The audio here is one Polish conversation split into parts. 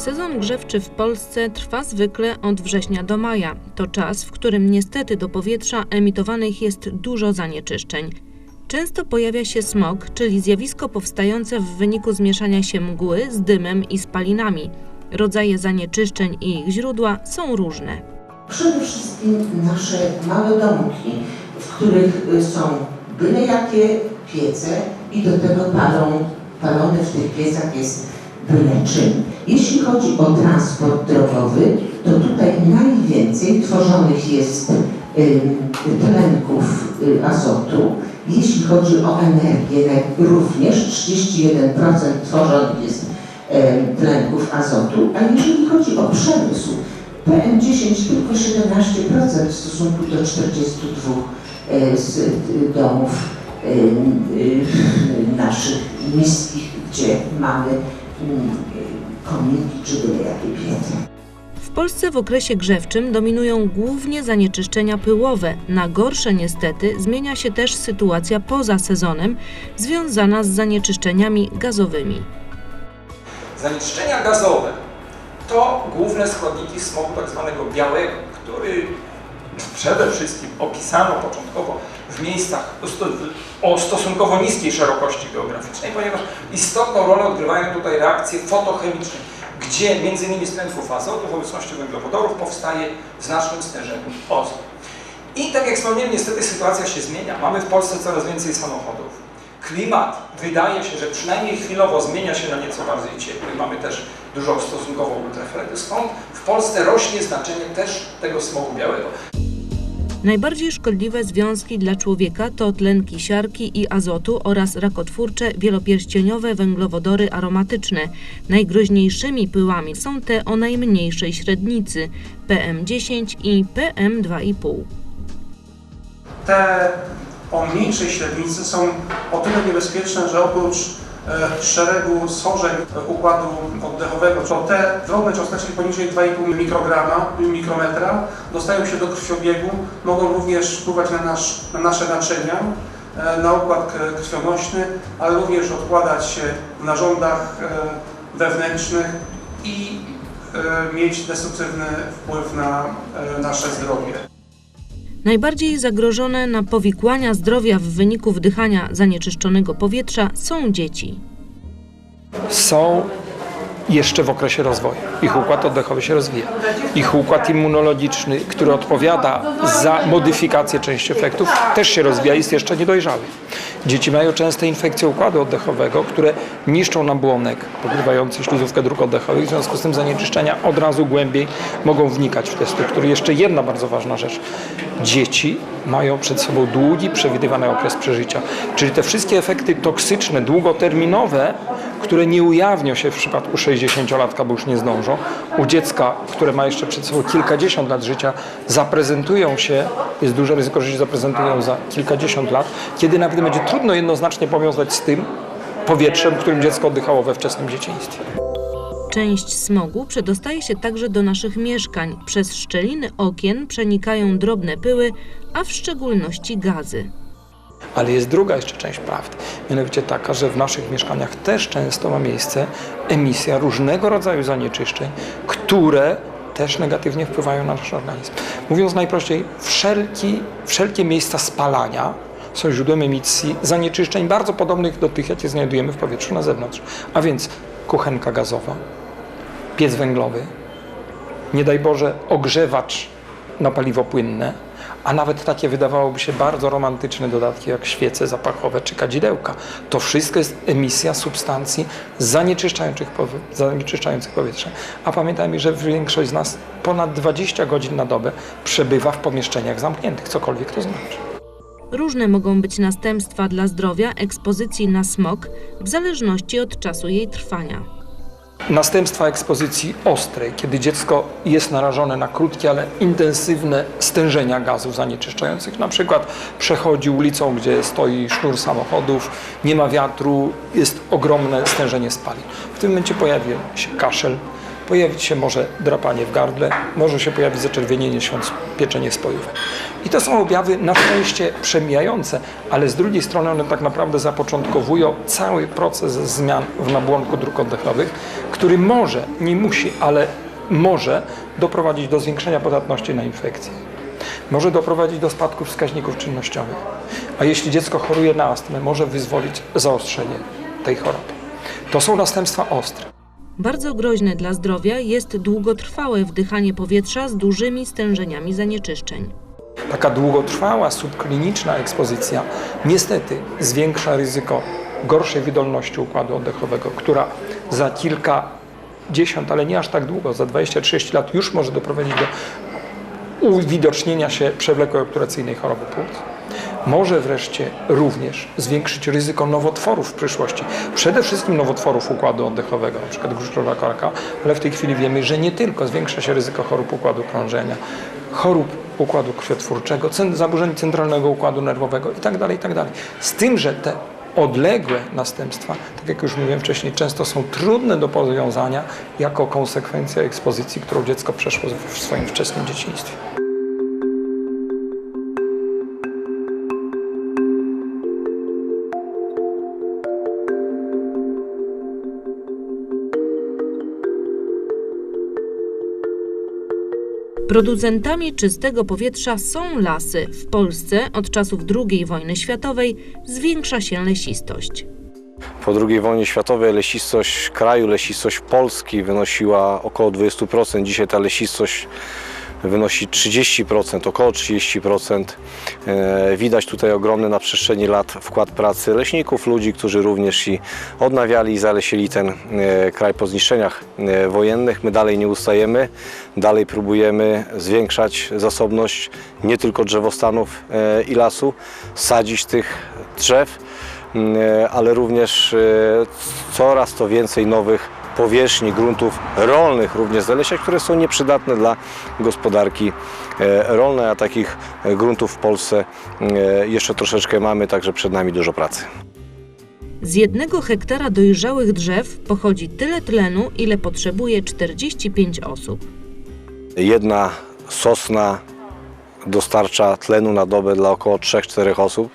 Sezon grzewczy w Polsce trwa zwykle od września do maja. To czas, w którym niestety do powietrza emitowanych jest dużo zanieczyszczeń. Często pojawia się smog, czyli zjawisko powstające w wyniku zmieszania się mgły z dymem i spalinami. Rodzaje zanieczyszczeń i ich źródła są różne. Przede wszystkim nasze małe domki, w których y, są byle jakie piece i do tego palą, palone w tych piecach jest byle czym. Jeśli chodzi o transport drogowy, to tutaj najwięcej tworzonych jest tlenków y, azotu. Jeśli chodzi o energię, również 31% tworzonych jest tlenków azotu, a jeżeli chodzi o przemysł, PM10 tylko 17% w stosunku do 42 e, z y, domów y, naszych miejskich, gdzie mamy kominki czy byle jakie piece. W Polsce w okresie grzewczym dominują głównie zanieczyszczenia pyłowe. Na gorsze niestety zmienia się też sytuacja poza sezonem, związana z zanieczyszczeniami gazowymi. Zanieczyszczenia gazowe to główne składniki smogu tak zwanego białego, który przede wszystkim opisano początkowo w miejscach o sto- o stosunkowo niskiej szerokości geograficznej, ponieważ istotną rolę odgrywają tutaj reakcje fotochemiczne, gdzie m.in. z tlenków azotu w obecności węglowodorów powstaje w znacznym stężeniu ozon. I tak jak wspomniałem, niestety sytuacja się zmienia. Mamy w Polsce coraz więcej samochodów. Klimat wydaje się, że przynajmniej chwilowo zmienia się na nieco bardziej ciepły. Mamy też dużo stosunkowo ultrafioletu. Stąd w Polsce rośnie znaczenie też tego smogu białego. Najbardziej szkodliwe związki dla człowieka to tlenki siarki i azotu oraz rakotwórcze wielopierścieniowe węglowodory aromatyczne. Najgroźniejszymi pyłami są te o najmniejszej średnicy PM10 i PM2,5. Te o mniejszej średnicy są o tyle niebezpieczne, że oprócz e, szeregu schorzeń układu oddechowego, to te drobne cząsteczki poniżej 2,5 mikrograma, mikrometra dostają się do krwiobiegu, mogą również wpływać na, nasz, na nasze naczynia, e, na układ krwionośny, ale również odkładać się w narządach e, wewnętrznych i mieć destruktywny wpływ na nasze zdrowie. Najbardziej zagrożone na powikłania zdrowia w wyniku wdychania zanieczyszczonego powietrza są dzieci. są jeszcze w okresie rozwoju. Ich układ oddechowy się rozwija. Ich układ immunologiczny, który odpowiada za modyfikację części efektów, też się rozwija i jest jeszcze niedojrzały. Dzieci mają częste infekcje układu oddechowego, które niszczą nam błonek pokrywający śluzówkę dróg oddechowych. W związku z tym zanieczyszczenia od razu głębiej mogą wnikać w te struktury. Jeszcze jedna bardzo ważna rzecz. Dzieci mają przed sobą długi, przewidywany okres przeżycia. Czyli te wszystkie efekty toksyczne, długoterminowe, które nie ujawnią się w przypadku 60-latka, bo już nie zdążą, u dziecka, które ma jeszcze przed sobą kilkadziesiąt lat życia, zaprezentują się, jest duże ryzyko, że się zaprezentują za kilkadziesiąt lat, kiedy nawet będzie trudno jednoznacznie powiązać z tym powietrzem, którym dziecko oddychało we wczesnym dzieciństwie. Część smogu przedostaje się także do naszych mieszkań. Przez szczeliny okien przenikają drobne pyły, a w szczególności gazy. Ale jest druga jeszcze część prawdy, mianowicie taka, że w naszych mieszkaniach też często ma miejsce emisja różnego rodzaju zanieczyszczeń, które też negatywnie wpływają na nasz organizm. Mówiąc najprościej, wszelki, wszelkie miejsca spalania są źródłem emisji zanieczyszczeń bardzo podobnych do tych, jakie znajdujemy w powietrzu na zewnątrz. A więc kuchenka gazowa, piec węglowy, nie daj Boże ogrzewacz na paliwo płynne, a nawet takie wydawałoby się bardzo romantyczne dodatki jak świece zapachowe czy kadzidełka. To wszystko jest emisja substancji zanieczyszczających, zanieczyszczających powietrze. A pamiętajmy, że większość z nas ponad 20 godzin na dobę przebywa w pomieszczeniach zamkniętych, cokolwiek to znaczy. Różne mogą być następstwa dla zdrowia ekspozycji na smog w zależności od czasu jej trwania. Następstwa ekspozycji ostrej, kiedy dziecko jest narażone na krótkie, ale intensywne stężenia gazów zanieczyszczających. Na przykład przechodzi ulicą, gdzie stoi sznur samochodów, nie ma wiatru, jest ogromne stężenie spalin. W tym momencie pojawia się kaszel, pojawić się może drapanie w gardle, może się pojawić zaczerwienienie świąt, pieczenie spojów. I to są objawy na szczęście przemijające, ale z drugiej strony one tak naprawdę zapoczątkowują cały proces zmian w nabłonku dróg oddechowych, który może, nie musi, ale może doprowadzić do zwiększenia podatności na infekcje. Może doprowadzić do spadku wskaźników czynnościowych. A jeśli dziecko choruje na astmę, może wyzwolić zaostrzenie tej choroby. To są następstwa ostre. Bardzo groźne dla zdrowia jest długotrwałe wdychanie powietrza z dużymi stężeniami zanieczyszczeń. Taka długotrwała, subkliniczna ekspozycja niestety zwiększa ryzyko gorszej wydolności układu oddechowego, która za kilkadziesiąt, ale nie aż tak długo, za 20-30 lat już może doprowadzić do uwidocznienia się przewlekłej obturacyjnej choroby płuc. Może wreszcie również zwiększyć ryzyko nowotworów w przyszłości. Przede wszystkim nowotworów układu oddechowego, np. gruszkowa korka, ale w tej chwili wiemy, że nie tylko zwiększa się ryzyko chorób układu krążenia, chorób układu krwiotwórczego, zaburzeń centralnego układu nerwowego itd., itd. Z tym, że te odległe następstwa, tak jak już mówiłem wcześniej, często są trudne do powiązania jako konsekwencja ekspozycji, którą dziecko przeszło w swoim wczesnym dzieciństwie. Producentami czystego powietrza są lasy. W Polsce od czasów II wojny światowej zwiększa się lesistość. Po II wojnie światowej lesistość kraju, lesistość Polski wynosiła około 20%. Dzisiaj ta lesistość wynosi 30%, około 30%. E, Widać tutaj ogromny na przestrzeni lat wkład pracy leśników, ludzi, którzy również i odnawiali i zalesili ten e, kraj po zniszczeniach e, wojennych. My dalej nie ustajemy, dalej próbujemy zwiększać zasobność nie tylko drzewostanów i lasu, sadzić tych drzew, ale również coraz to więcej nowych powierzchni, gruntów rolnych również zalesia, które są nieprzydatne dla gospodarki e, rolnej, a takich e, gruntów w Polsce e, jeszcze troszeczkę mamy, także przed nami dużo pracy. Z jednego hektara dojrzałych drzew pochodzi tyle tlenu, ile potrzebuje 45 osób. Jedna sosna dostarcza tlenu na dobę dla około 3-4 osób.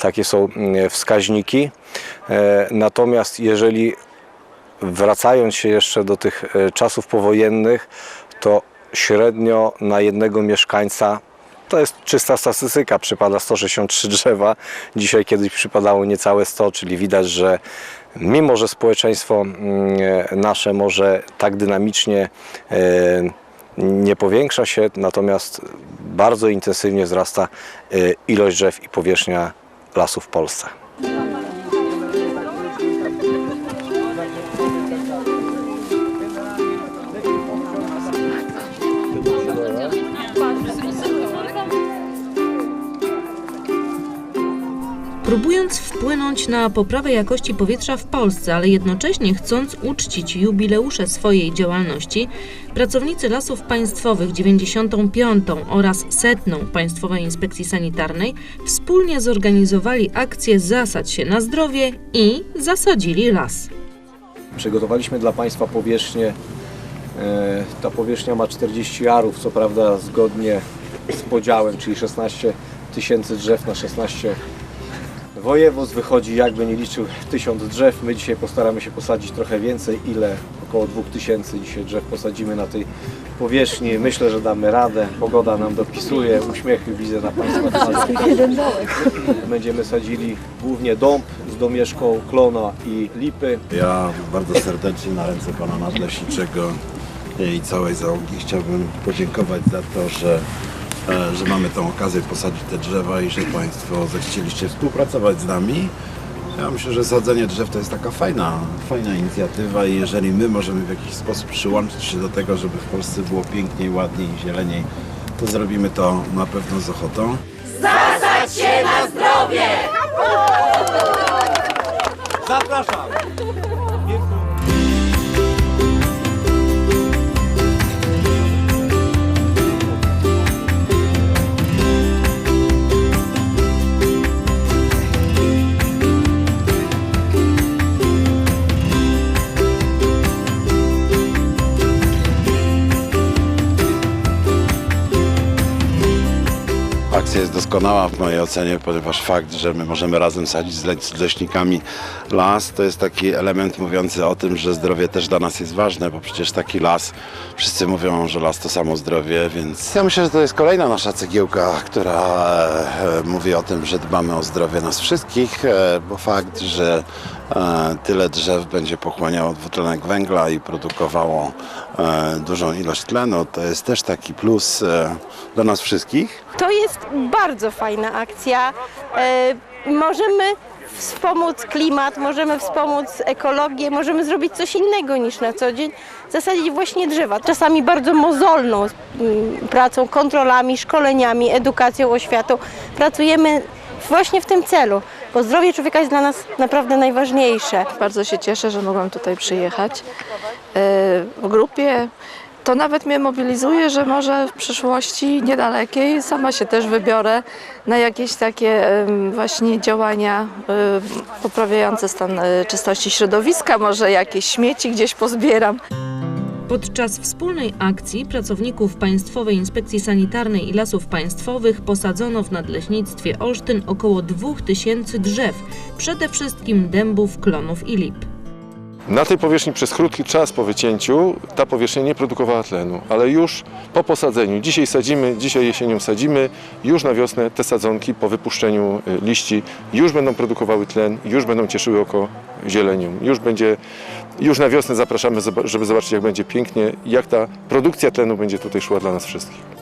Takie są mm, wskaźniki. Natomiast jeżeli wracając się jeszcze do tych e, czasów powojennych, to średnio na jednego mieszkańca to jest czysta statystyka, przypada 163 drzewa. Dzisiaj kiedyś przypadało niecałe 100, czyli widać, że mimo, że społeczeństwo mm, e, nasze może tak dynamicznie e, nie powiększa się, natomiast bardzo intensywnie wzrasta ilość drzew i powierzchnia lasów w Polsce. Próbując wpłynąć na poprawę jakości powietrza w Polsce, ale jednocześnie chcąc uczcić jubileusze swojej działalności, pracownicy Lasów Państwowych 95. oraz setną Państwowej Inspekcji Sanitarnej wspólnie zorganizowali akcję Zasad się na zdrowie i zasadzili las. Przygotowaliśmy dla Państwa powierzchnię. E, Ta powierzchnia ma 40 arów, co prawda zgodnie z podziałem, czyli 16 tysięcy drzew na 16 województw. Wychodzi jakby nie liczył 1000 drzew. My dzisiaj postaramy się posadzić trochę więcej. Ile? Około 2000 dzisiaj drzew posadzimy na tej powierzchni. Myślę, że damy radę. Pogoda nam dopisuje. Uśmiechy widzę na Państwa twarzach. Będziemy sadzili głównie dąb z domieszką, klona i lipy. Ja bardzo serdecznie na ręce pana nadleśniczego i całej załogi chciałbym podziękować za to, że, że mamy tą okazję posadzić te drzewa i że państwo zechcieliście współpracować z nami. Ja myślę, że sadzenie drzew to jest taka fajna, fajna inicjatywa i jeżeli my możemy w jakiś sposób przyłączyć się do tego, żeby w Polsce było piękniej, ładniej i zieleniej, to zrobimy to na pewno z ochotą. Zapraszam! akcja jest doskonała w mojej ocenie, ponieważ fakt, że my możemy razem sadzić z le- z leśnikami las, to jest taki element mówiący o tym, że zdrowie też dla nas jest ważne, bo przecież taki las, wszyscy mówią, że las to samo zdrowie, więc ja myślę, że to jest kolejna nasza cegiełka, która e, mówi o tym, że dbamy o zdrowie nas wszystkich, e, bo fakt, że e, tyle drzew będzie pochłaniało dwutlenek węgla i produkowało e, dużą ilość tlenu, to jest też taki plus e, dla nas wszystkich. To jest bardzo fajna akcja. E, możemy wspomóc klimat, możemy wspomóc ekologię, możemy zrobić coś innego niż na co dzień. Zasadzić właśnie drzewa. Czasami bardzo mozolną mm, pracą, kontrolami, szkoleniami, edukacją, oświatą. Pracujemy właśnie w tym celu, bo zdrowie człowieka jest dla nas naprawdę najważniejsze. Bardzo się cieszę, że mogłam tutaj przyjechać e, w grupie. To nawet mnie mobilizuje, że może w przyszłości niedalekiej sama się też wybiorę na jakieś takie właśnie działania e, poprawiające stan e, czystości środowiska, może jakieś śmieci gdzieś pozbieram. Podczas wspólnej akcji pracowników Państwowej Inspekcji Sanitarnej i Lasów Państwowych posadzono w Nadleśnictwie Olsztyn około 2000 drzew, przede wszystkim dębów, klonów i lip. Na tej powierzchni przez krótki czas po wycięciu ta powierzchnia nie produkowała tlenu, ale już po posadzeniu, dzisiaj sadzimy, dzisiaj jesienią sadzimy, już na wiosnę te sadzonki po wypuszczeniu y, liści już będą produkowały tlen, już będą cieszyły oko zielenią. Już będzie, już na wiosnę zapraszamy, żeby zobaczyć jak będzie pięknie, jak ta produkcja tlenu będzie tutaj szła dla nas wszystkich.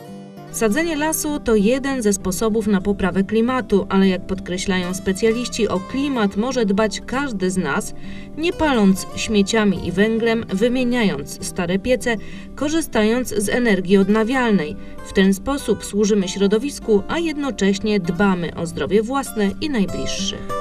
Sadzenie lasu to jeden ze sposobów na poprawę klimatu, ale jak podkreślają specjaliści, o klimat może dbać każdy z nas, nie paląc śmieciami i węglem, wymieniając stare piece, korzystając z energii odnawialnej. W ten sposób służymy środowisku, a jednocześnie dbamy o zdrowie własne i najbliższych.